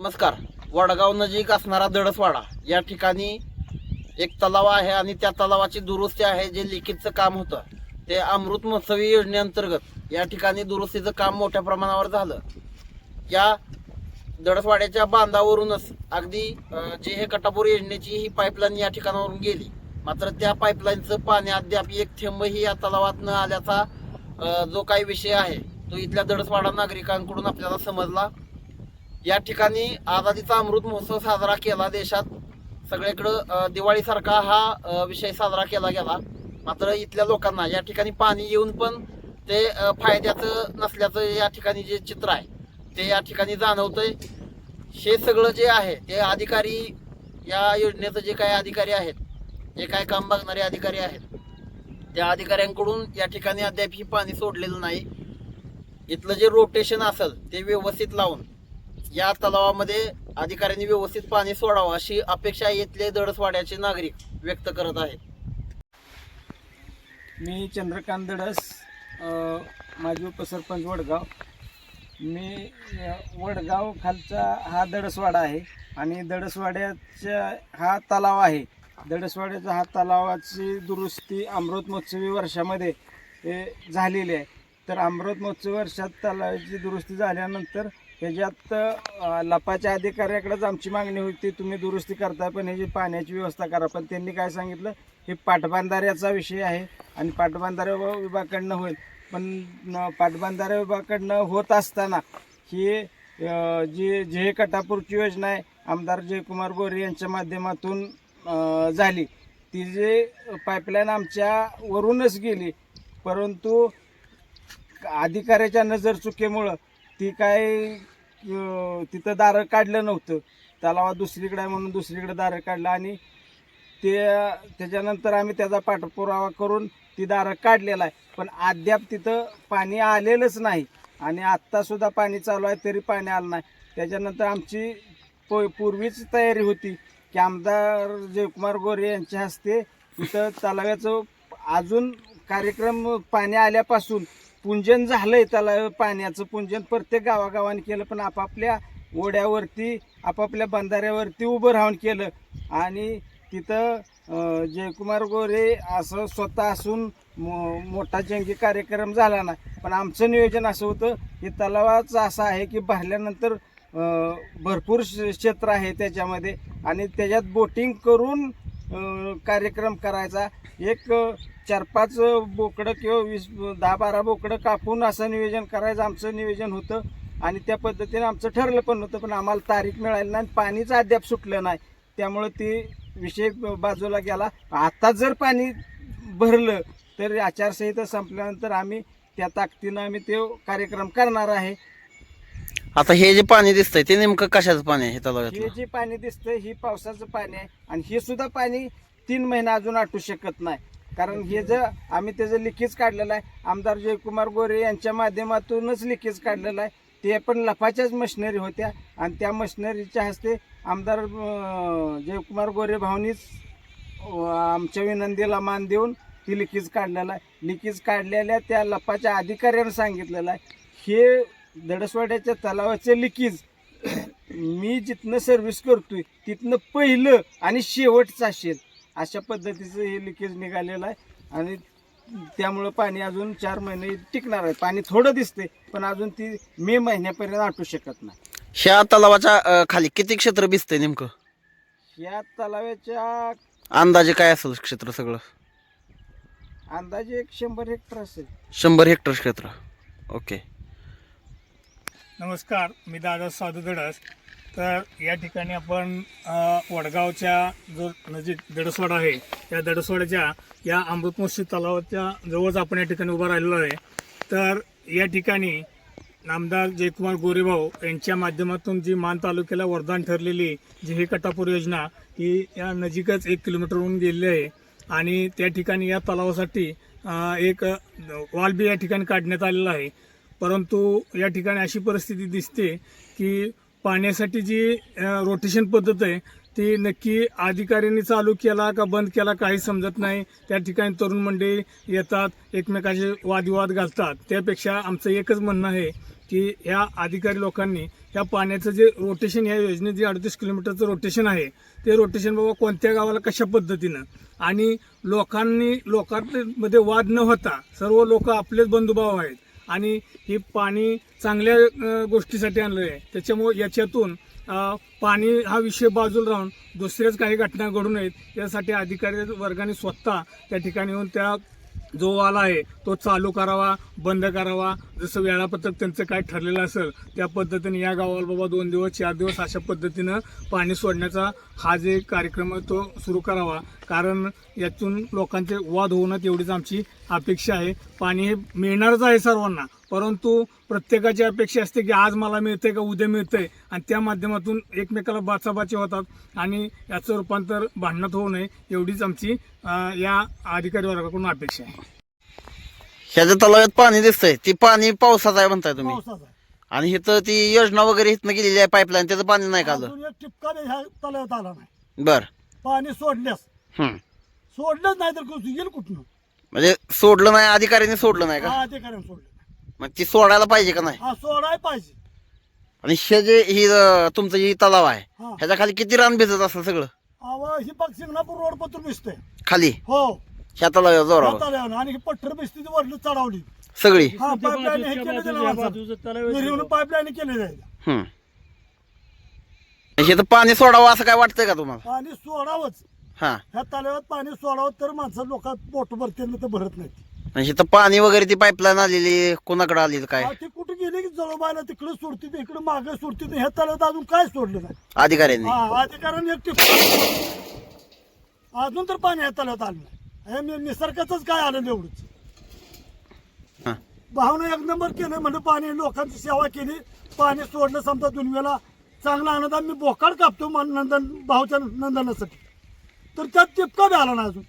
नमस्कार. वडगाव नजीक असणारा दडसवाडा. या ठिकाणी एक तलाव आहे आणि त्या तलावाची दुरुस्ती आहे जे लिखितचं काम होतं. ते अमृत महोत्सवी योजनेअंतर्गत या ठिकाणी दुरुस्तीचं काम मोठ्या प्रमाणावर झालं. या दडसवाड्याच्या बांधावरूनच अगदी जे हे कटापूर योजनेची ही पाईपलाईन या ठिकाणावरून गेली. मात्र त्या पाईपलाईनचं पाणी अद्याप एक थेंबही या तलावात न आल्याचा जो काही विषय आहे तो इथल्या दडसवाडा नागरिकांकडून आपल्याला समजला. या ठिकाणी आझादीचा अमृत महोत्सव साजरा केला देशात. सगळीकडं दिवाळीसारखा हा विषय साजरा केला गेला. मात्र इथल्या लोकांना या ठिकाणी पाणी येऊन पण ते फायद्याचं नसल्याचं या ठिकाणी जे चित्र आहे ते या ठिकाणी जाणवतंय. हे सगळं जे आहे ते अधिकारी या योजनेचं जे काही अधिकारी आहेत जे काय काम बघणारे अधिकारी आहेत त्या अधिकाऱ्यांकडून या ठिकाणी अद्याप ही पाणी सोडलेलं नाही. इथलं जे रोटेशन असेल ते व्यवस्थित लावून या तलावामध्ये अधिकाऱ्यांनी व्यवस्थित पाणी सोडावं अशी अपेक्षा इथले दडसवाड्याचे नागरिक व्यक्त करत आहेत. मी चंद्रकांत दडस माझी उपसरपंच वडगाव. मी वडगाव खालचा हा दडसवाडा आहे आणि दडसवाड्याच्या हा तलाव आहे. दडसवाड्याचा हा तलावाची दुरुस्ती अमृत महोत्सवी वर्षामध्ये झालेली आहे. तर अमृत महोत्सवी वर्षात तलावाची दुरुस्ती झाल्यानंतर ह्याच्यात लपाच्या अधिकाऱ्याकडेच आमची मागणी होती तुम्ही दुरुस्ती करताय पण ह्याची पाण्याची व्यवस्था करा. पण त्यांनी काय सांगितलं हे पाटबांधाऱ्याचा विषय आहे आणि पाटबांधारे विभागाकडनं होईल. पण पाटबांधारे विभागाकडनं होत असताना ही जी जे कटापूरची योजना आहे आमदार जयकुमार गोरे यांच्या माध्यमातून झाली. ती जे पाईपलाईन आमच्या वरूनच गेली परंतु अधिकाऱ्याच्या नजर चुकीमुळं ती काय तिथं दारं काढलं नव्हतं. तलावात दुसरीकडे आहे म्हणून दुसरीकडे दारं काढलं आणि ते त्याच्यानंतर आम्ही त्याचा पाठपुरावा करून ती दारं काढलेला आहे. पण अद्याप तिथं पाणी आलेलंच नाही. आणि आत्तासुद्धा पाणी चालू आहे तरी पाणी आलं नाही. त्याच्यानंतर आमची प पूर्वीच तयारी होती की आमदार जयकुमार गोरे यांच्या हस्ते तिथं तलाव्याचं अजून कार्यक्रम पाणी आल्यापासून पूंजन झालंय त्याला पाण्याचं पूंजन प्रत्येक गावागावाने केलं पण आपापल्या ओढ्यावरती आपापल्या बंधाऱ्यावरती उभं राहून केलं. आणि तिथं जयकुमार गोरे असं स्वतः असून मो मोठा जंगी कार्यक्रम झाला नाही पण आमचं नियोजन असं होतं की तलावाचं असं आहे की भरल्यानंतर भरपूर श- क्षेत्र आहे त्याच्यामध्ये. आणि त्याच्यात बोटिंग करून कार्यक्रम करायचा. एक चार पाच बोकडं किंवा वीस दहा बारा बोकडं कापून असं नियोजन करायचं आमचं नियोजन होतं. आणि त्या पद्धतीने आमचं ठरलं पण होतं पण आम्हाला तारीख मिळाली नाही आणि अद्याप सुटलं नाही. त्यामुळं ती विषय बाजूला गेला. आता जर पाणी भरलं तर आचारसंहिता संपल्यानंतर आम्ही त्या ताकदीनं आम्ही ते कार्यक्रम करणार आहे. आता हे जे पाणी दिसतंय ते नेमकं कशाचं पाणी आहे हे हे जे पाणी दिसतंय ही पावसाचं पाणी आहे. आणि हे सुद्धा पाणी तीन महिने अजून आटू शकत नाही. कारण हे जर आम्ही त्याचं लिकेज काढलेलं आहे आमदार जयकुमार गोरे यांच्या माध्यमातूनच लिकेज काढलेलं आहे. ते पण लफाच्याच मशिनरी होत्या. आणि त्या मशिनरीच्या हस्ते आमदार अं, जयकुमार गोरे भाऊनीच अं, आमच्या विनंतीला मान देऊन ती लिकेज काढलेला आहे. लिकेज काढलेल्या त्या लपाच्या अधिकाऱ्यानं सांगितलेलं आहे. हे दडसवाड्याच्या तलावाचं लिकेज. मी जिथनं सर्व्हिस करतोय तिथनं पहिलं आणि शेवटचं असेल. अशा पद्धतीचं हे लिकेज निघालेलं आहे. आणि त्यामुळं पाणी अजून चार महिने टिकणार आहे. पाणी थोडं दिसते पण अजून ती मे महिन्यापर्यंत आटू शकत नाही. ह्या तलावाच्या अ, खाली किती क्षेत्र भिजतंय नेमकं? या तलावाच्या अंदाजे काय असेल क्षेत्र सगळं? अंदाजे एक शंभर हेक्टर असेल. शंभर हेक्टर क्षेत्र. ओके. नमस्कार मी दादा साधू दडस तर या ठिकाणी आपण वडगावच्या जो नजीक दडसवाडा आहे त्या दडसवाड्याच्या या अमृत तलावाच्या जवळच आपण या ठिकाणी उभा राहिलेलो आहे. तर या ठिकाणी नामदार जयकुमार गोरेभाऊ यांच्या माध्यमातून जी मान तालुक्याला वरदान ठरलेली जी हे कटापूर योजना ही या नजीकच एक किलोमीटरहून गेलेली आहे. आणि त्या ठिकाणी या तलावासाठी एक वाल बी या ठिकाणी काढण्यात आलेला आहे. परंतु या ठिकाणी अशी परिस्थिती दिसते की पाण्यासाठी जी रोटेशन पद्धत आहे ती नक्की अधिकाऱ्यांनी चालू केला का बंद केला काही समजत नाही. त्या ठिकाणी तरुण मंडळी येतात एकमेकाचे वादविवाद घालतात. त्यापेक्षा आमचं एकच म्हणणं आहे की ह्या अधिकारी लोकांनी ह्या पाण्याचं जे रोटेशन ह्या योजनेत जे अडतीस किलोमीटरचं रोटेशन आहे ते रोटेशन बाबा कोणत्या गावाला कशा पद्धतीनं? आणि लोकांनी लोकांमध्ये वाद न होता सर्व लोक आपलेच बंधुभाव आहेत. आणि हे पाणी चांगल्या गोष्टीसाठी आणलं आहे त्याच्यामुळे याच्यातून पाणी हा विषय बाजूला राहून दुसऱ्याच काही घटना घडू नयेत यासाठी अधिकारी वर्गाने स्वतः त्या ठिकाणी येऊन त्या जो वाला आहे तो चालू करावा बंद करावा. जसं वेळापत्रक त्यांचं काय ठरलेलं असेल त्या पद्धतीने या गावाला बाबा दोन दिवस चार दिवस अशा पद्धतीनं पाणी सोडण्याचा हा जे कार्यक्रम आहे तो सुरू करावा. कारण यातून लोकांचे वाद होऊ नयेत एवढीच आमची अपेक्षा आहे. पाणी हे मिळणारच आहे सर्वांना. परंतु प्रत्येकाची अपेक्षा असते की आज मला मिळतंय का उद्या मिळतंय. आणि त्या माध्यमातून एकमेकाला बाचाबाची होतात. आणि याचं रूपांतर भांडणात होऊ नये एवढीच आमची या अधिकारी वर्गाकडून अपेक्षा आहे. ह्याच्या तलावात पाणी दिसतंय. ती पाणी पावसाचं आहे म्हणताय तुम्ही. पावसाचा आहे. आणि इथं ती योजना वगैरे इथनं गेलेली आहे पाईपलाईन. त्याचं पाणी नाही का आलं? अजून एक टिपका बी ह्या तलावात आला नाही. बर. पाणी सोडल्यास हम्म. सोडलंच नाही तर कुठं येईल कुठनं? म्हणजे सोडलं नाही अधिकाऱ्यांनी सोडलं नाही का? हा अधिकाऱ्यानं सोडलं मग ती सोडायला पाहिजे का नाही? हा सोडाय पाहिजे. आणि हे जे ही अं, तुमचं ही तलाव आहे हा. ह्याच्या खाली किती रान भिजत असेल सगळं? अव ही बघ शिंगणापूर रोड पत्र दिसतंय खाली? हो. ह्या जोरावर. तलावानं. आणि ही पठ्ठर बिस्ती वरली चढवली. सगळी? हा पाईपलाईन हे केलं विहिरीवरून पाईपलाईन आहे हम्म. हे तर पाणी सोडावं असं काय वाटतंय का तुम्हाला? पाणी सोडावंच. हा. ह्या तलावात पाणी सोडावं तर माणसं लोक पोट भरते तर भरत नाही म्हणजे इथं पाणी वगैरे ती पाईपलाईन आलेली कोणाकडे आलेली काय? हा, ती कुठे गेली की जळबायला तिकडे सोडते इकडे मागे सोडते ह्या तलावात अजून काय सोडलं नाही. अधिकाऱ्यांनी. हा अधिकाऱ्याने अजून तर पाणी ह्या तलावात आलं नाही. हे नि- निसर्गाचंच काय आलं एवढंच. हा. भावना एक नंबर केलं म्हणजे पाणी लोकांची सेवा केली. पाणी सोडलं समजा दुनियाला. चांगला आनंद मी बोकाड कापतो मान- नंदन भाऊच्या नंदनासाठी. तर त्यात टिपका बी आला नाही अजून